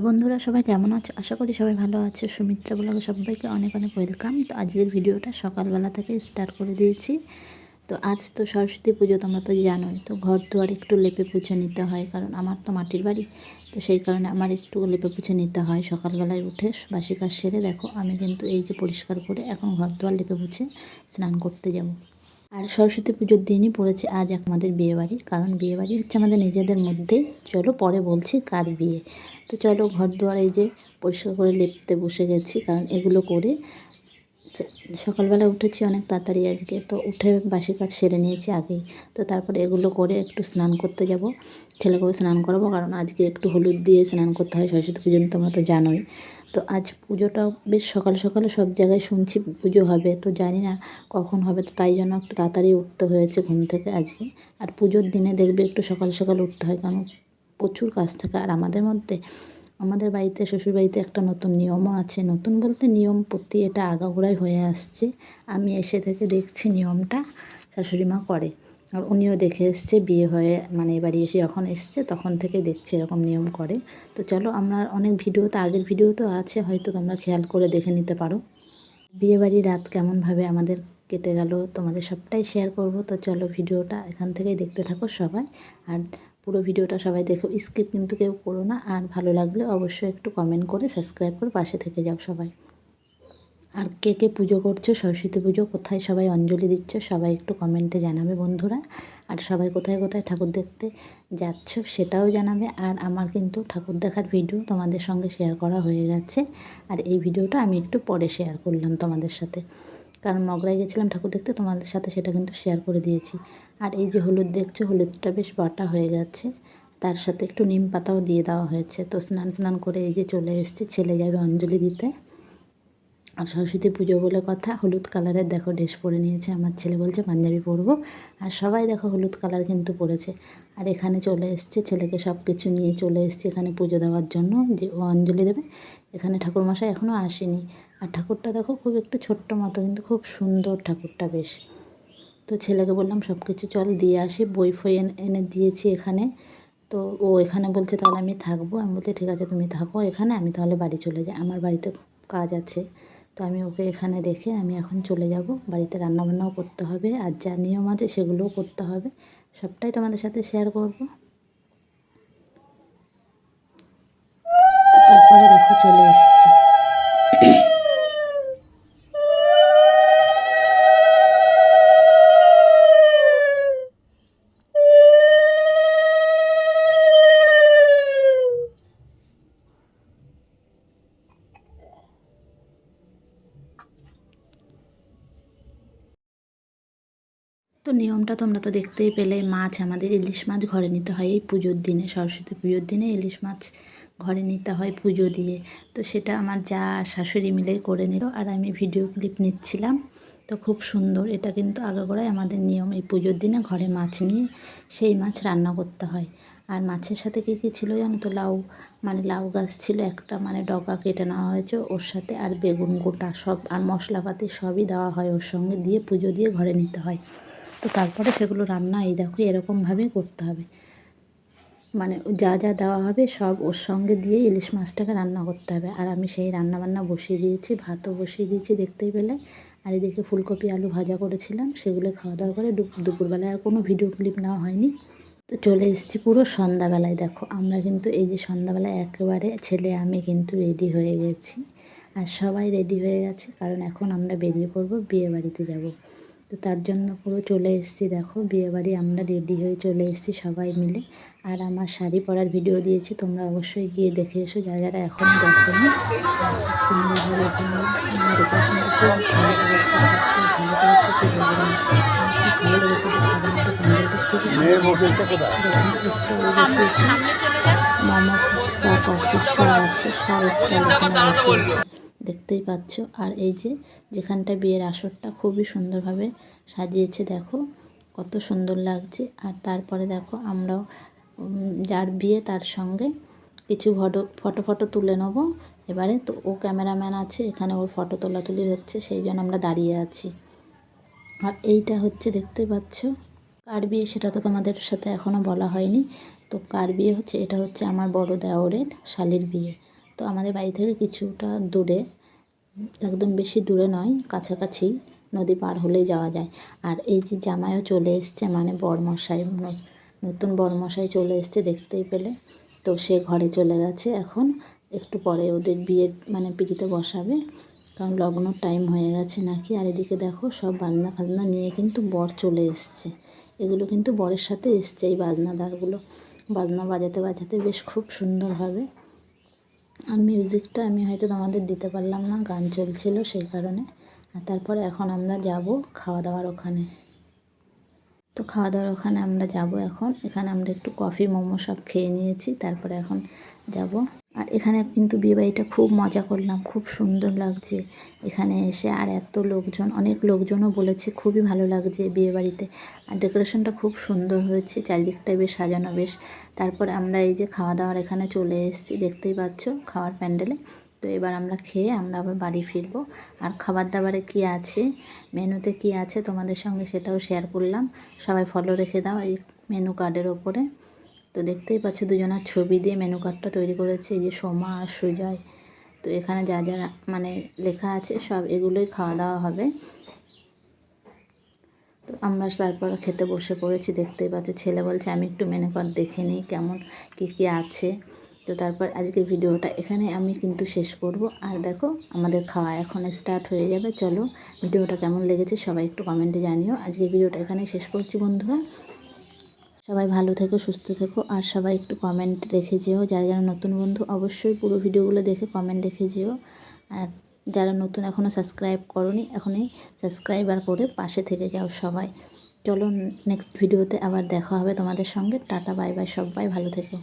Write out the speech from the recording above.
Hello বন্ধুরা, সবাই কেমন আছো? আশা করি সবাই ভালো আছে। সুমিত্রা ব্লগে সবাইকে অনেক অনেক ওয়েলকাম। তো আজকের ভিডিওটা সকালবেলা থেকে স্টার্ট করে দিয়েছি। তো আজ তো সরস্বতী পুজো, তোমরা তো জানোই। তো ঘর দুয়ার একটু লেপে পুছে নিতে হয়, কারণ আমার তো মাটির বাড়ি। তো সেই কারণে আমার একটু লেপে পুছে নিতে হয় সকালবেলায় উঠে বাসি কাজ সেরে। দেখো, আমি কিন্তু এই যে পরিষ্কার করে এখন ঘর দুয়ার লেপে পুছে স্নান করতে যাব। আর সরস্বতী পুজোর দিনই পড়েছে আজ এক আমাদের বিয়েবাড়ি কারণ বিয়েবাড়ি হচ্ছে আমাদের নিজেদের মধ্যে। চলো পরে বলছি কার বিয়ে। তো চলো ঘর দুয়ার এই যে পরিষ্কার করে লেপতে বসে গেছি, কারণ এগুলো করে সকালবেলা উঠেছি অনেক তাড়াতাড়ি আজকে, তো উঠে বাসি কাজ সেরে নিয়েছি আগেই। তো তারপরে এগুলো করে একটু স্নান করতে যাব ছেলেকে স্নান করাবো, কারণ আজকে একটু হলুদ দিয়ে স্নান করতে হয়, সরস্বতী পুজো তোমরা তো জানোই। তো আজ পুজোটাও বেশ সকাল সকালে সব জায়গায় শুনছি পুজো হবে, তো জানি না কখন হবে, তো তাই জন্য একটু তাড়াতাড়ি উঠতে হয়েছে ঘুম থেকে আজকে। আর পুজোর দিনে দেখবে একটু সকাল সকাল উঠতে হয়, কারণ প্রচুর কাজ থাকে। আর আমাদের মধ্যে, আমাদের বাড়িতে শ্বশুরবাড়িতে একটা নতুন নিয়মও আছে। নতুন বলতে নিয়ম প্রতি এটা আগাগোড়াই হয়ে আসছে। আমি এসে থেকে দেখছি নিয়মটা, শাশুড়ি মা করে। আর উনিও দেখে এসছে, বিয়ে হয়ে মানে এবারে এসে যখন এসছে তখন থেকে দেখছে এরকম নিয়ম করে। তো চলো আমরা অনেক ভিডিও, তো আগের ভিডিও তো আছে, হয়তো তোমরা খেয়াল করে দেখে নিতে পারো। বিয়ে বিয়েবাড়ির রাত কেমনভাবে আমাদের কেটে গেল তোমাদের সবটাই শেয়ার করব। তো চলো ভিডিওটা এখান থেকেই দেখতে থাকো সবাই। আর পুরো ভিডিওটা সবাই দেখো স্কিপ কিন্তু কেউ করো না। আর ভালো লাগলে অবশ্যই একটু কমেন্ট করে সাবস্ক্রাইব করে পাশে থেকে যাও সবাই। আর কে কে পুজো করছ? সরস্বতী পুজো, কোথায় সবাই অঞ্জলি দিচ্ছ? সবাই একটু কমেন্টে জানাবে বন্ধুরা। আর সবাই কোথায় কোথায় ঠাকুর দেখতে যাচ্ছ সেটাও জানাবে। আর আমার কিন্তু ঠাকুর দেখার ভিডিও তোমাদের সঙ্গে শেয়ার করা হয়ে গেছে। আর এই ভিডিওটা আমি একটু পরে শেয়ার করলাম তোমাদের সাথে। কারণ মগরায় গেছিলাম ঠাকুর দেখতে, তোমাদের সাথে সেটা কিন্তু শেয়ার করে দিয়েছি। আর এই যে হলুদ দেখছ, হলুদটা বেশ বাটা হয়ে গেছে। তার সাথে একটু নিম পাতাও দিয়ে দেওয়া হয়েছে। তো স্নান ফ্নান করে এই যে চলে এসেছি, ছেলে যাবে অঞ্জলি দিতে। আর সরস্বতী পুজো বলে কথা, হলুদ কালারের দেখো ড্রেস পরে নিয়েছে আমার ছেলে বলছে, পাঞ্জাবি পরবো। আর সবাই দেখো হলুদ কালার কিন্তু পরেছে। আর এখানে চলে এসছে ছেলেকে সব কিছু নিয়ে চলে এসছে এখানে পুজো দেওয়ার জন্য, যে ও অঞ্জলি দেবে। এখানে ঠাকুরমশাই এখনও আসেনি। আর ঠাকুরটা দেখো খুব একটু ছোট্ট মতো, কিন্তু খুব সুন্দর ঠাকুরটা বেশ। তো ছেলেকে বললাম সব কিছু চল, দিয়ে আসি। বই ফই এনে দিয়েছি এখানে। তো ও এখানে বলছে, তাহলে আমি থাকব। আমি বলছি, ঠিক আছে, তুমি থাকো এখানে, আমি তাহলে বাড়ি চলে যাই। আমার বাড়িতে কাজ আছে। তো আমি ওকে এখানে রেখে আমি এখন চলে যাব। বাড়িতে রান্নাবান্নাও করতে হবে, আর যা নিয়ম আছে সেগুলোও করতে হবে। সবটাই তোমাদের সাথে শেয়ার করব। তারপরে দেখো চলে এসছি। তো নিয়মটা তোমরা তো দেখতেই পেলে, মাছ আমাদের ইলিশ মাছ ঘরে নিতে হয়, এই পুজোর দিনে, সরস্বতী পুজোর দিনে ইলিশ মাছ ঘরে নিতে হয় পুজো দিয়ে। তো সেটা আমার যা শাশুড়ি মিলে করে নিল আর আমি ভিডিও ক্লিপ নিচ্ছিলাম। তো খুব সুন্দর, এটা কিন্তু আগাগোড়ায় আমাদের নিয়ম, এই পুজোর দিনে ঘরে মাছ নিয়ে সেই মাছ রান্না করতে হয়। আর মাছের সাথে কী কী ছিল জানো তো? লাউ মানে লাউ গাছ ছিল একটা মানে ডগা কেটে নেওয়া হয়েছে ওর সাথে আর বেগুন গোটা সব, আর মশলাপাতি সবই দেওয়া হয় ওর সঙ্গে দিয়ে পুজো দিয়ে ঘরে নিতে হয়। তো তারপরে সেগুলো রান্না এই দেখো এরকমভাবে করতে হবে। মানে যা যা দেওয়া হবে সব ওর সঙ্গে দিয়ে ইলিশ মাছটাকে রান্না করতে হবে। আর আমি সেই রান্না বান্না বসিয়ে দিয়েছি, ভাতও বসিয়ে দিয়েছি দেখতেই পেলে। আর এদিকে ফুলকপি, আলু ভাজা করেছিলাম, সেগুলো খাওয়া দাওয়া করে দুপুরবেলায় আর কোনো ভিডিও ক্লিপ নেওয়া হয়নি। তো চলে এসেছি পুরো সন্ধ্যাবেলায় দেখো, আমরা কিন্তু এই যে সন্ধ্যাবেলায় একেবারে ছেলে, আমি কিন্তু রেডি হয়ে গেছি। আর সবাই রেডি হয়ে গেছে, কারণ এখন আমরা বেরিয়ে পড়ব বিয়ে বাড়িতে যাব। তো তার জন্য পুরো চলে এসেছি দেখো। বিয়েবাড়ি আমরা রেডি হয়ে চলে এসেছি সবাই মিলে। আর আমার শাড়ি পরার ভিডিও দিয়েছি তোমরা অবশ্যই গিয়ে দেখে এসো। যারা যারা এখনও দেখো মামা দেখতেই পাচ্ছ। আর এই যে যেখানটা বিয়ের আসরটা খুবই সুন্দরভাবে সাজিয়েছে, দেখো কত সুন্দর লাগছে। আর তারপরে দেখো আমরাও যার বিয়ে তার সঙ্গে কিছু ফটো ফটো ফটো তুলে নেব। এবারে তো ও ক্যামেরাম্যান আছে, এখানে ওর ফটো তোলাতুলি হচ্ছে, সেই জন্য আমরা দাঁড়িয়ে আছি। আর এইটা হচ্ছে দেখতে পাচ্ছ, কার বিয়ে সেটা তো তোমাদের সাথে এখনও বলা হয়নি। তো কার বিয়ে হচ্ছে, এটা হচ্ছে আমার বড় দেওরের শালির বিয়ে। তো আমাদের বাড়ি থেকে কিছুটা দূরে, একদম বেশি দূরে নয়, কাছাকাছি, নদী পার হলেই যাওয়া যায়। আর এই যে জামাইও চলে এসছে মানে বরমশাই ন- নতুন বরমশাই চলে এসছে দেখতেই পেলে। তো সে ঘরে চলে গেছে এখন, একটু পরে ওদের বিয়ে মানে পিড়িতে বসাবে, কারণ লগ্ন টাইম হয়ে গেছে নাকি। আর এদিকে দেখো, সব বাজনা ফাজনা নিয়ে কিন্তু বর চলে এসছে। এগুলো কিন্তু বরের সাথে এসছে এই বাজনাদারগুলো। বাজনা বাজাতে বাজাতে বেশ খুব সুন্দর হবে আর মিউজিকটা আমি হয়তো তোমাদের দিতে পারলাম না, গান চলছিল সেই কারণে। আর তারপরে এখন আমরা যাব খাওয়া দাওয়ার ওখানে। তো খাওয়া দাওয়ার ওখানে আমরা যাব এখন। এখানে আমরা একটু কফি মোমো সব খেয়ে নিয়েছি। তারপরে এখন যাব আর এখানে কিন্তু বিয়েবাড়িটা খুব মজা করলাম, খুব সুন্দর লাগছে। এখানে এসে আর এত লোকজন, অনেক লোকজনও বলেছে, খুবই ভালো লাগছে বিয়েবাড়িতে আর ডেকোরেশনটা খুব সুন্দর হয়েছে, চারিদিকটাই বেশ সাজানো বেশ। তারপর আমরা এই যে খাওয়া দাওয়ার এখানে চলে এসেছি, দেখতেই পাচ্ছ খাওয়ার প্যান্ডেলে। তো এবার আমরা খেয়ে আমরা আবার বাড়ি ফিরবো। আর খাবার দাবারে কি আছে, মেনুতে কি আছে তোমাদের সঙ্গে সেটাও শেয়ার করলাম। সবাই ফলো রেখে দাও এই মেনু কার্ডের ওপরে। তো দেখতেই পাচ্ছ দুজনের ছবি দিয়ে মেনু কার্ডটা তৈরি করেছে, এই যে সোমা আর সুজয়। তো এখানে যা যা মানে লেখা আছে সব এগুলোই খাওয়া দাওয়া হবে। তো আমরা তারপর খেতে বসে পড়েছি, দেখতেই পাচ্ছ ছেলে বলছে, আমি একটু মেনু কার্ড দেখে নিই কেমন, কী কী আছে। তো তারপর আজকের ভিডিওটা এখানে আমি কিন্তু শেষ করব। আর দেখো, আমাদের খাওয়া এখন স্টার্ট হয়ে যাবে। চলো, ভিডিওটা কেমন লেগেছে সবাই একটু কমেন্টে জানিও। আজকের ভিডিওটা এখানে শেষ করছি বন্ধুরা। সবাই ভালো থেকো, সুস্থ থেকো, আর সবাই একটু কমেন্ট রেখে যেও। যারা যারা নতুন বন্ধু, অবশ্যই পুরো ভিডিওগুলো দেখে কমেন্ট রেখে যেও। আর যারা নতুন এখনও সাবস্ক্রাইব করনি, এখনই সাবস্ক্রাইবার করে পাশে থেকে যাও সবাই। চলো নেক্সট ভিডিওতে আবার দেখা হবে তোমাদের সঙ্গে। টাটা বাই বাই সবাই ভালো থেকো।